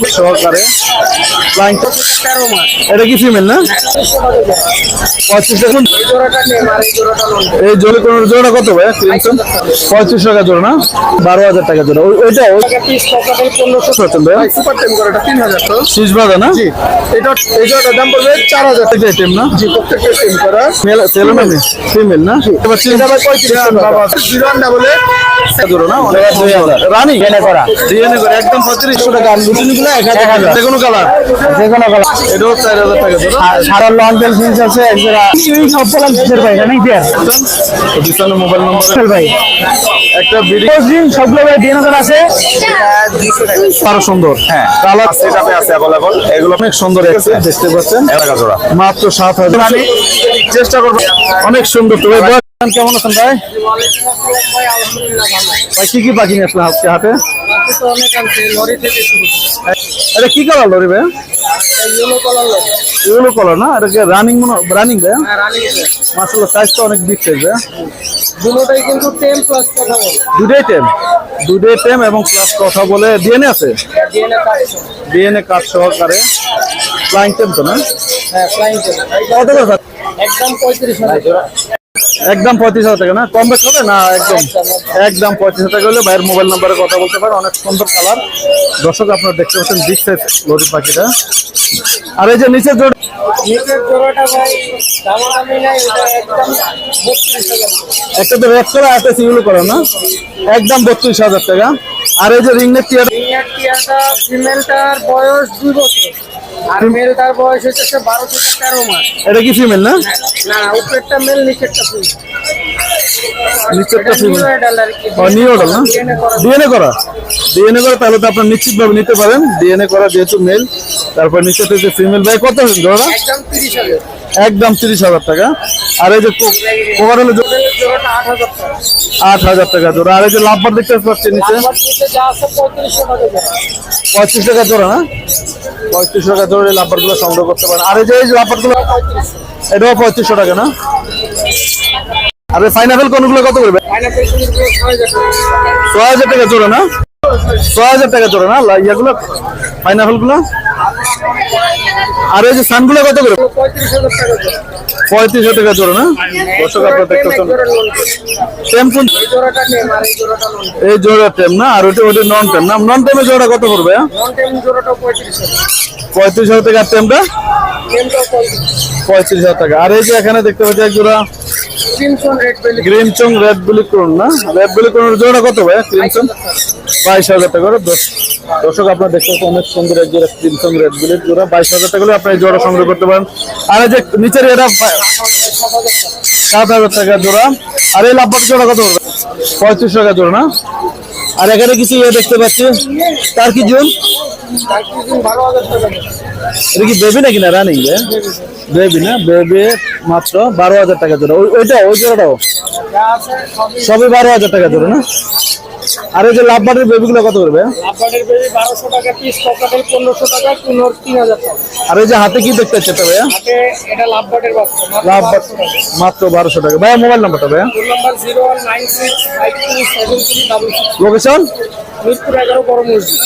খুব সহকারে এটা কি ফিমেল না? টাকা। পঁয়ত্রিশ এখন এই জোরে কোন জোড়া কত ভাই? ক্রিমসন পঁয়ত্রিশ টাকা জোড়া। না? বারো হাজার টাকা জোড়া। ওইটা টাকা। পনেরোশো ভাই। এটা শীষ বাঁধা না? এটা জোড়াটার দাম পড়বে চার হাজার এটা টেম না? জি প্রত্যেকটা টেম করা। ফিমেল না? এটা ভাই পঁয়ত্রিশ টাকা। জিরো আন্ডা বলে জোড়া না? অনেক দুই হাজার। রানি? ডিএনএ করা। একদম পঁয়ত্রিশশো টাকা। আর লুটিনিগুলো যে কোনো কালার যে কোনো কালার এটাও চার হাজার টাকা সারা লং টেল ফিন্স আছে সব পেলাম কিসের ভাই জানি পিছনে মোবাইল নম্বর। ভাই। একটা ভিডিও দশ সবগুলো ভাই ডিএনএ আছে? আরও সুন্দর। হ্যাঁ। কালার সেটাপে আছে অ্যাভেলেবল এগুলো অনেক সুন্দর আছে দেখতে পাচ্ছেন। এলাকা জোড়া। মাত্র সাত হাজার। চেষ্টা করব। অনেক সুন্দর কেমন আছেন ভাই? ভাই কি কি পাখি নিয়ে আসলেন আজকে হাতে? এটা কি কালার লরি ভাই? ইউনো কলার না? এটা রানিং মনে রানিং ভাই? হ্যাঁ রানিং মাসাল্লাহ সাইজটা অনেক বিগ সাইজ ভাই। দুটোটাই কিন্তু টেন প্লাস কথা বলে। দুটোই টেম দুটোই টেম এবং প্লাস কথা বলে ডিএনএ আছে? ডিএনএ কার্ড সহকারে। ফ্লাইং টেম তো না? হ্যাঁ ফ্লাইং টেন কত কথা একদম পঁয়ত্রিশ হাজার। একদম পঁয়ত্রিশ হাজার টাকা না? কম বেশ হবে? না একদম। একদম পঁয়ত্রিশ হাজার টাকা হলে ভাইয়ের মোবাইল নাম্বারে কথা বলতে পারেন অনেক সুন্দর কালার। দর্শক আপনারা দেখতে পাচ্ছেন বিগ সাইজ লরি পাখিটা। আর এই যে নিচের জোড়া একটা তো রেড করা একটা সিগুলো করা না? একদম বত্রিশ হাজার টাকা। আর এই যে রিংনেট টিয়ার সিনিয়র টিয়ারটা ফিমেলটার বয়স দুই বছর। আর মেলটার বয়স হচ্ছে বারো থেকে তেরো মাস। এটা কি ফিমেল না? না না উপরেরটা মেল নিচেরটা ফিমেল নিচেরটা ফিমেল না? ডিএনএ করা। ডিএনএ করা? তাহলে তো আপনার নিশ্চিতভাবে নিতে পারেন। ডিএনএ করা যেহেতু মেল তারপর নিচে থেকে ফিমেল ভাই কত হচ্ছে জোড়া একদম তিরিশ হাজার। টাকা। আর এই যে কোকারেল জোড়াটা আট হাজার টাকা। জোড়া। আর এই যে লাভবার দেখতে পাচ্ছি নিচে? যা পঁয়ত্রিশ টাকা জোড়া না? পঁয়ত্রিশ টাকা ধরে এই লাভবারগুলো সংগ্রহ করতে পারেন। আর এই যে এই লাভবারগুলো এটাও পঁয়ত্রিশশো টাকা না? আর এই ফাইনাল কোনগুলো কত করবে পাইনাপেল ছয় হাজার টাকা জোরে না? ছয় হাজার টাকা জোড়া না? ইয়েগুলো পাইনাপেলগুলো? আর ওই যে সানগুলো কত করে? পঁয়ত্রিশ হাজার টাকা জোড়া টাকা না? দর্শক আপনারা দেখতে পাচ্ছেন। টেম কোন? এই জোড়া টেম না? আর ওইটা ওইটা নন টেম না? নন টেমে জোড়া কত করবে নন পঁয়ত্রিশ হাজার। টাকা টেমটা? পঁয়ত্রিশ। হাজার টাকা। আর এই যে এখানে দেখতে পাচ্ছি এক জোড়া ক্রিমসন রেড বেলি। করুন না? রেড বিলি করুন জোড়া কত ভাই? ক্রিমসন? বাইশ হাজার টাকা করে দশ। দর্শক, আপনার দেখতে পাচ্ছেন অনেক সুন্দর এক জোড়া ক্রিমসন রেড বিলির জোড়া। বাইশ হাজার টাকা হলে আপনি এই জোড়া সংগ্রহ করতে পারেন। আর এই যে নিচের এটা সাত হাজার টাকা জোড়া। আর এই লাভবাট জোড়া কত পড়বে পঁয়ত্রিশ টাকা জোড়া না? আর এখানে কিছু ইয়ে দেখতে পাচ্ছি। তার কি জুন। এটা কি বেবি নাকি না রানিং বেবি না? বেবি মাত্র বারো হাজার টাকা জোড়া। ওইটা, ওই জোড়াটাও? সবই বারো হাজার টাকা জোড়া না? আর এই যে লাভবাটের বেবিগুলো কত করবে? লাভবাটের বেবি বারোশো টাকা পিস টাকা কুনোর আর এই যে হাতে কি দেখতে হচ্ছে তবে ভাইয়া? হাতে এটা লাভবাটের বাচ্চা মাত্র লাভবাট মাত্র বারোশো টাকা। ভাইয়া মোবাইল নাম্বারটা ভাইয়া? Number location? মিরপুর এগারো বড় মসজিদ।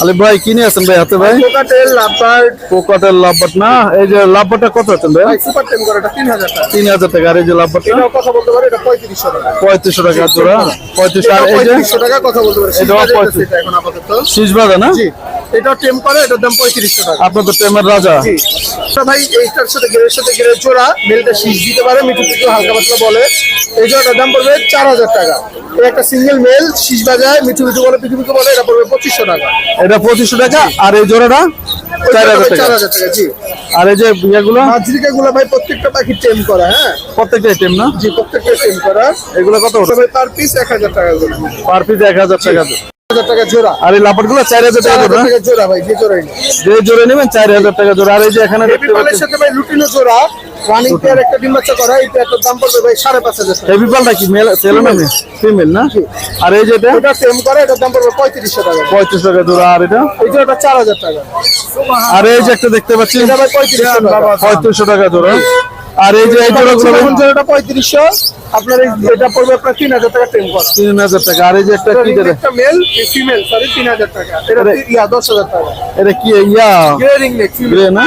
আলে ভাই কি নিয়ে আছেন ভাই হাতে ভাই? Cockatiel lovebird. কোকাটেল লাভবাট না? এই যে লাভবাটটা কত আছেন ভাই? সুপার টেম তিন হাজার টাকা। তিন হাজার টাকা। আর এই যে লাভবাটটা এটা কথা বলতে পারে এটা পঁয়ত্রিশশো টাকা। পঁয়ত্রিশশো টাকা জোড়া। পঁয়ত্রিশ আর এই যে? পঁয়ত্রিশশো টাকা কথা বলতে পারে। এটা। এখন আপাতত। শীষ না? জি। এটা টেম করে এটার দাম পঁয়ত্রিশশো টাকা। আপনার তো প্রেমের রাজা। ভাই এইটার সাথে গেরের সাথে গেরের জোড়া মেলটা শীষ দিতে পারে মিঠু পিঠু হালকা পাতলা বলে। এই জোড়াটার দাম পড়বে চার হাজার টাকা। একটা সিঙ্গেল মেল শীষ বাজায় মিঠু মিঠু বলে পিঠু পিঠু বলে এটা পড়বে পঁচিশশো টাকা। এটা পঁচিশশো টাকা আর এই জোড়াটা চার হাজার চার টাকা জি। আর এই যে ইয়েগুলো? ভাই প্রত্যেকটা পাখি টেম করা হ্যাঁ? না? জি প্রত্যেকটা টেম করা। এগুলো কত পার পিস এক হাজার টাকা করে। পার পিস এক হাজার টাকা। টাকা জোড়া। আর এই লাভবাটগুলো চার হাজার টাকা জোড়া জোড়া ভাই যে জোড়াই না যে জোড়া নেবেন চার হাজার টাকা জোড়া। আর এই যে এখানে দেখতে পাচ্ছেন সাথে ভাই লুটিনো জোড়া রানিং পেয়ার একটা ডিম বাচ্চা করা এই পেয়ারটার দাম পড়বে ভাই সাড়ে পাঁচ হাজার টাকা। হেভি পালটা কি মেল ছেলে না ফিমেল না? আর এই যেটা ওটা টেম করে এটার দাম পড়বে পঁয়ত্রিশশো টাকা। পঁয়ত্রিশ টাকা জোড়া আর এটা? এই জোড়াটা চার হাজার টাকা। আর এই যে একটা দেখতে পাচ্ছি এটা ভাই পঁয়ত্রিশশো পঁয়ত্রিশশো টাকা জোড়া। আর এই যে এই জোড়া জোড়াটা পঁয়ত্রিশশো। আপনার এই- এটা পড়বে আপনার তিন হাজার টাকা টেম করা। তিন হাজার টাকা। আর এই যে একটা কি একটা মেল ফিমেল সরি তিন হাজার টাকা। এটা ইয়া দশ হাজার টাকা। এটা কি ইয়া? গ্রে রিং নেক গ্রে না?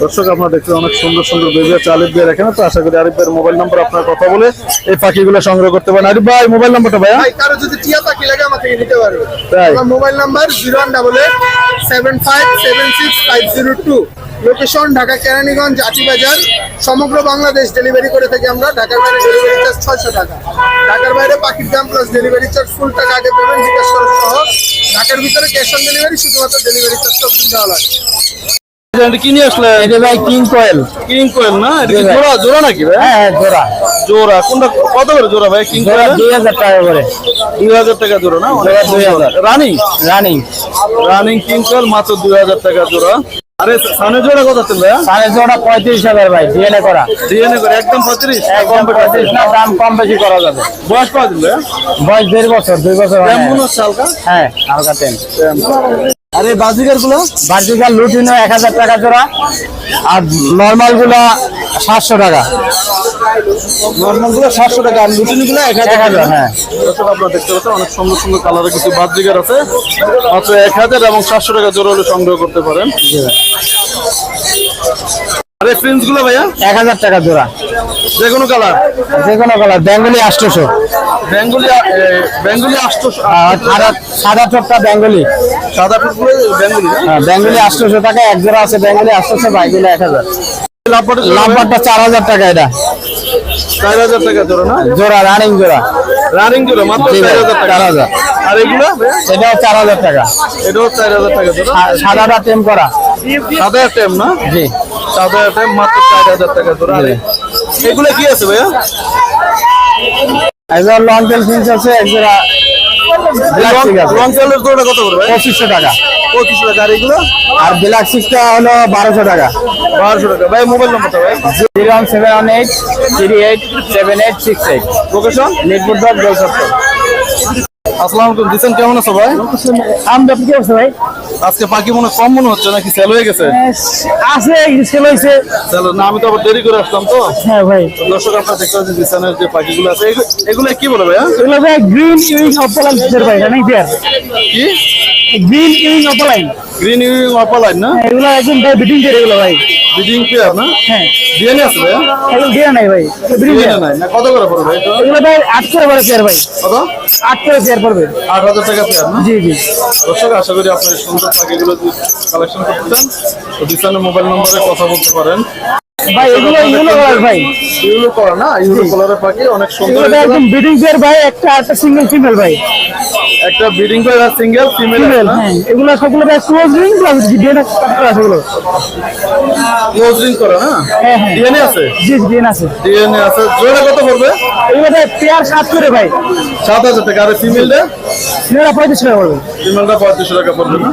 দর্শক আপনারা দেখছেন অনেক সুন্দর সুন্দর বেবি আছে। আলিফ ভাইয়ের এখানে তো আশা করি আরিফ ভাইয়ের মোবাইল নাম্বার আপনার কথা বলে এই পাখিগুলো সংগ্রহ করতে পারেন। আরিফ ভাই মোবাইল নাম্বারটা ভাই কারও যদি টিয়া পাখি লাগে আমাকে নিতে পারবে। তাই? Mobile number zero one double eight seven five seven six five zero two. Location Dhaka Keraniganj Atibazar সমগ্র বাংলাদেশ ডেলিভারি করে থাকি আমরা। ঢাকার বাইরে ডেলিভারি চার্জ ছয়শো টাকা। ঢাকার বাইরে পাখির দাম প্লাস ডেলিভারি চার্জ ফুল টাকা আগে পেমেন্ট বিকাশ খরচ সহ ঢাকার ভিতরে ক্যাশ অন ডেলিভারি শুধুমাত্র ডেলিভারি চার্জ সব দিন দেওয়া লাগে। কি নিয়ে আসলে? এটা ভাই কিং কোয়েল কিং কোয়েল না? এটা কি জোড়া? জোড়া নাকি ভাই? হ্যাঁ হ্যাঁ জোড়া। জোড়া। কোনটা কত করে জোড়া ভাই কিং কোয়েল টাকা করে। দুই হাজার টাকা জোড়া না। Running running running king quail মাত্র দুই হাজার টাকা জোড়া। আরে সানে জোড়া কত ছিল সানে জোড়া পঁয়ত্রিশ হাজার ভাই ডিএনএ করা। ডিএনএ করা একদম পঁয়ত্রিশ? একদম পঁয়ত্রিশ না দাম কম বেশি করা যাবে। বয়স কত দিল বয়স দেড় বছর দুই বছর কেমন না। হালকা? হ্যাঁ হালকা টেন আরে বাজিকারগুলো? বাজিকার লুটিনো এক হাজার টাকা জোড়া। আর নর্মালগুলা সাতশো টাকা। নর্মালগুলো সাতশো টাকা আর লুটিনি গুলো এক হাজার হ্যাঁ। দর্শক আপনারা দেখতে পাচ্ছেন অনেক সুন্দর সুন্দর কালারের কিছু বাজিকার আছে। মাত্র এক হাজার এবং সাতশো টাকা জোড়া হলে সংগ্রহ করতে পারেন। আরে প্রিন্সগুলো ভাইয়া? এক হাজার টাকা জোড়া। যে কোনো কালার যে কোনো কালার বেঙ্গলি আষ্টশো বেঙ্গলি বেঙ্গলি সাদা বেঙ্গলি। সাদা বেঙ্গলি হ্যাঁ বেঙ্গলি আষ্টশো টাকা এক জোড়া আছে বেঙ্গলি আষ্টশো বাইগুলো এক হাজার। লাভবাটের চার হাজার টাকা এটা। চার হাজার টাকা জোড়া না? জোড়া রানিং জোড়া। রানিং জোড়া মাত্র চার হাজার টাকা। চার হাজার। আর এগুলো? এটাও চার হাজার টাকা। এটাও চার হাজার টাকা জোড়া? সাদাটা টেম করা। সাদা টাইম না? জি। সাদা টাইম মাত্র চার হাজার টাকা জোড়া। এগুলো কি আছে ভাইয়া? একজন লং টেল ফিন্স আছে এক জোড়া ব্ল্যাক সিক আছে। লং চালের জোড়া কত করবে পঁচিশশো টাকা। পঁচিশ টাকা আর এগুলো। আর ব্ল্যাক সিক্সটা হলো বারোশো টাকা। বারোশো টাকা। ভাই মোবাইল নাম্বারটা ভাই। Zero one seven one eight three eight seven eight six eight. Location Mirpur দশ জলসত্তর আসসালামু আলাইকুম কেমন আছো ভাই? আম কি ভাই। আজকে পাখি মনে কম মনে হচ্ছে নাকি সেল হয়ে গেছে? আছে সেল হয়েছে। সেল না আমি তো আবার দেরি করে আসলাম তো। হ্যাঁ ভাই। দর্শক আপনারা দেখতে পাচ্ছেন দিসানের যে পাখিগুলো আছে এগুলো কি বলে ভাইয়া এগুলো ভাই গ্রিন ইউইং ভাই কি? গ্রিন ইউইং অপলাইন গ্রিন ইউইং অপালাইন না? এগুলো একদম ভাই বিটিং ফিয়ার এগুলো ভাই। বিডিং পেয়ার না? হ্যাঁ। ডিএনএ আছে এগুলো নাই ভাই। বিটিং নাই না? কত করে পড়বে এটা? এগুলো ভাই আট করে পড়ে ফিয়ার ভাই। কত? আট করে ফিয়ার পড়বে। আট হাজার টাকা পেয়ার না? জি জি। দর্শক আশা করি আপনার সুন্দর পাখিগুলো কালেকশন করতে চান তো দিসানের মোবাইল নম্বরে কথা বলতে পারেন। ভাই এগুলো ইউলো কালার ভাই। ইউলো করা না ইউলো কালারের পাখি অনেক সুন্দর ভাই একদম বিটিং ফিয়ার ভাই একটা একটা সিঙ্গেল ফিমেল ভাই। একটা ব্রিডিং পেয়ার আর সিঙ্গেল ফিমেল হ্যাঁ। এগুলো সবগুলো ভাই ক্লোজ রিং প্লাস ডিএনএ আছে এগুলো। ক্লোজ রিং করা না? হ্যাঁ হ্যাঁ। ডিএনএ আছে? জি ডিএনএ আছে। ডিএনএ আছে। জোড়া কত পড়বে? এগুলো ভাই পেয়ার সাত করে ভাই। সাত হাজার টাকা। আর ফিমেলটা ফিমেলটা পঁয়ত্রিশ টাকা পড়বে। ফিমেলটা পঁয়ত্রিশশো টাকা পড়বে না?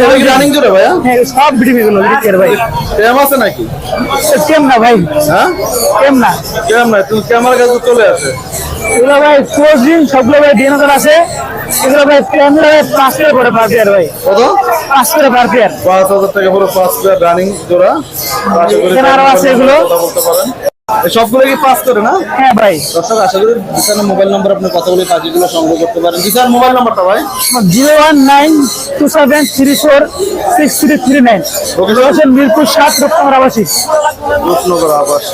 রানিং জোড়া ভাইয়া? হ্যাঁ সব বিটিং ভাই। আছে নাকি? কেম না ভাই। হ্যাঁ? কেম না। ক্যাম নাই তুমি ক্যামেরার কাছে চলে আসে। এগুলো ভাই ক্লোজ রিং সবগুলো ভাই করা আছে। এগুলো ভাই ক্যামেরা পাঁচ করে পড়ে পার পেয়ার ভাই। কত? পাঁচ করে পার পেয়ার পাঁচ হাজার টাকা পুরো পাঁচ পেয়ার রানিং জোড়া। করি আরও আছে এগুলো। বলতে পারেন। সবগুলো কি পাস করে না? হ্যাঁ ভাই। দর্শক আশা করি বিশানের মোবাইল নাম্বার আপনি কথা বলে পাখিগুলো সংগ্রহ করতে পারেন। মোবাইল নাম্বারটা ভাই? Zero one nine two seven three four six three three nine. Location? Mirpur সাত রূপনগর আবাসিক। রূপনগর আবাস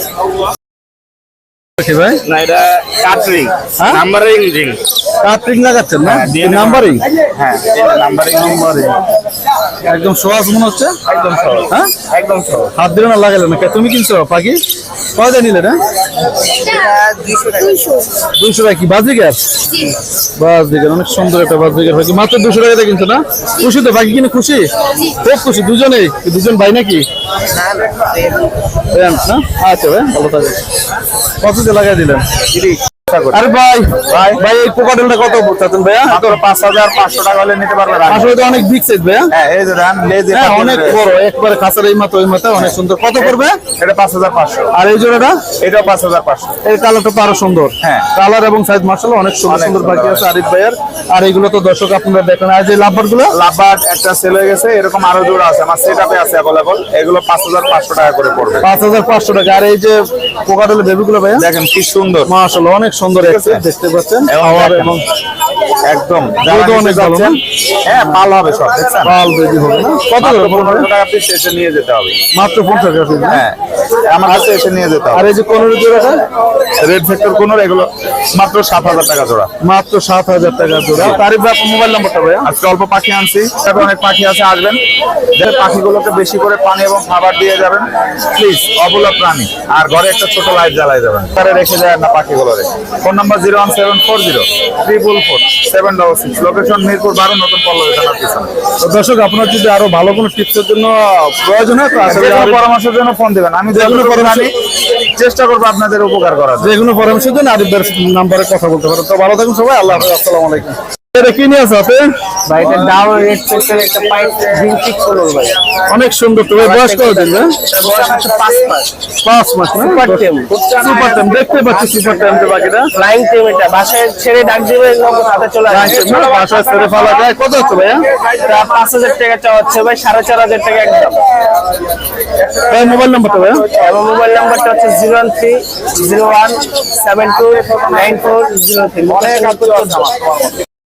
ভাই? না এটা কাটরিং। হ্যাঁ? Numbering ring. কার্টিং লাগাচ্ছেন না? দিয়ে নাম্বারিং? হ্যাঁ নাম্বারিং নাম্বারিং। একদম সহজ মনে হচ্ছে? একদম সহজ। হ্যাঁ? একদম সহজ। হাত দিলে না লাগালে না? তুমি কিনছো পাখি? কয়টা নিলে না দুইশো টাকা। কি বাজিকার বাজিকার অনেক সুন্দর একটা বাজিকার পাখি মাত্র দুশো টাকাতে কিনছো না? খুশি তো পাখি কিনে খুশি? খুব খুশি দুজনেই। দুজন ভাই নাকি? আচ্ছা ভাই ভালো থাকে কত লাগাই দিলেন? আরে ভাই ভাই। ভাই এই কোকাটেলটা কত চাচ্ছেন ভাইয়া? মাত্র পাঁচ হাজার পাঁচশো টাকা হলে নিতে পারবে আসলে তো অনেক বিগ সাইজ ভাইয়া। হ্যাঁ এই যে রান লেজ হ্যাঁ অনেক বড় একবারে খাঁচার এই মাথা ওই মাথা অনেক সুন্দর। কত পড়বে? এটা পাঁচ হাজার পাঁচশো। আর এই জোড়াটা? এটাও পাঁচ হাজার পাঁচশো। এই কালারটা তো আরও সুন্দর। হ্যাঁ। কালার এবং সাইজ মার্শাল অনেক সুন্দর সুন্দর বাকি আছে আরিফ ভাইয়ের। আর এগুলো তো দর্শক আপনারা দেখেন। আর যে লাভবারগুলো লাভবার্ড একটা সেল হয়ে গেছে এরকম আরও জোড়া আছে আমার সেট আপে আছে অ্যাভেলেবল এগুলো পাঁচ হাজার পাঁচশো টাকা করে পড়বে। পাঁচ হাজার পাঁচশো টাকা। আর এই যে কোকাটেলের বেবি গুলো ভাইয়া? দেখেন কি সুন্দর। মার্শাল অনেক সুন্দর দেখতে পাচ্ছেন। এবং এবং একদম অনেক ভালো না? হ্যাঁ পাল হবে সব পাল বেবি হবে না? কত করে? টাকা পিস এসে নিয়ে যেতে হবে। মাত্র পঞ্চাশ টাকা না? হ্যাঁ আমার কাছে এসে নিয়ে যেতে আর হবে। এই যে কোনোর জোড়াটা রেড ভেক্টর কোন এগুলো মাত্র সাত হাজার টাকা জোড়া। মাত্র সাত হাজার টাকা জোড়া। তারিফ ভাই আপনার মোবাইল নাম্বারটা ভাইয়া। আজকে অল্প পাখি আনছি তবে অনেক পাখি আছে আসবেন। যে পাখিগুলোকে বেশি করে পানি এবং খাবার দিয়ে যাবেন। প্লিজ অবলা প্রাণী। আর ঘরে একটা ছোট লাইট জ্বালাই যাবেন। তারা রেখে যায় না পাখিগুলোরে phone number zero one seven four zero triple four seven double six. Location Mirpur বারো নতুন পল্লবী থানার পিছনে। তো দর্শক আপনার যদি আরও ভালো কোনো টিপসের জন্য প্রয়োজন হয় তো আসলে পরামর্শের জন্য ফোন দেবেন। আমি যেগুলো পরামর্শ- চেষ্টা করব আপনাদের উপকার করার যেগুলো কোনো পরামর্শের জন্য আরিফদের নাম্বারে কথা বলতে পারেন। তো ভালো থাকুন সবাই আল্লাহ হাফেজ আসসালামু আলাইকুম। এটা কি নিয়ে আছে আপনি? ভাই এটা ডাউন রেড সেক্টর একটা পাইপ গ্রিন চিক হলো ভাই। অনেক সুন্দর তো বয়স কত দিন ভাই? বয়স হচ্ছে পাঁচ মাস। না সুপার টেম সুপার টাইম দেখতে পাচ্ছি সুপার টাইম বাকিটা। ফ্লাইং টেম এটা। বাসায় ছেড়ে ডাক দিবে হাতে চলে আসবে বাসায় ছেড়ে ফেলা যায়। কত হচ্ছে ভাইয়া? এটা পাঁচ হাজার টাকা চাওয়া হচ্ছে ভাই সাড়ে চার হাজার টাকা একদম। ভাই মোবাইল নাম্বারটা ভাইয়া? এবং মোবাইল নাম্বারটা হচ্ছে zero one three zero one seven two